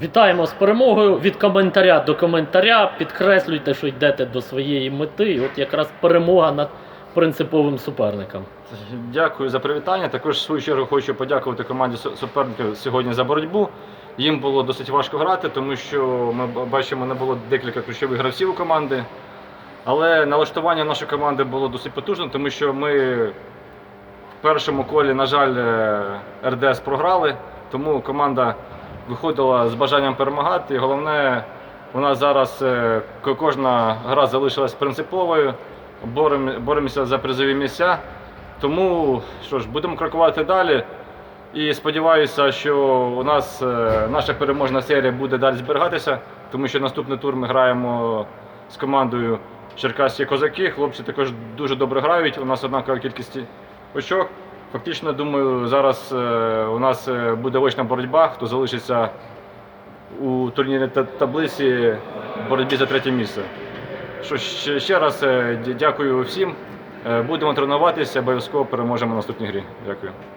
Вітаємо з перемогою від коментаря до коментаря. Підкреслюйте, що йдете до своєї мети. І от якраз перемога над принциповим суперником. Дякую за привітання. Також в свою чергу хочу подякувати команді суперників сьогодні за боротьбу. Їм було досить важко грати, тому що ми бачимо, не було декілька ключових гравців у команди. Але налаштування нашої команди було досить потужним, тому що ми в першому колі, на жаль, е, РДС програли, тому команда виходила з бажанням перемагати. І головне, нас зараз е, кожна гра залишилась принциповою. Боремося за призові місця. Тому що ж, будемо крокувати далі. І сподіваюся, що у нас е, наша переможна серія буде далі зберігатися, тому що наступний тур ми граємо з командою Черкаські козаки. Хлопці також дуже добре грають. У нас однакова кількість очок. Фактично, думаю, зараз е, у нас е, буде очна боротьба, хто залишиться у турнірній таблиці в боротьбі за третє місце. Що ще, ще раз е, дякую всім. Будемо тренуватися, обов'язково переможемо в наступній грі. Дякую.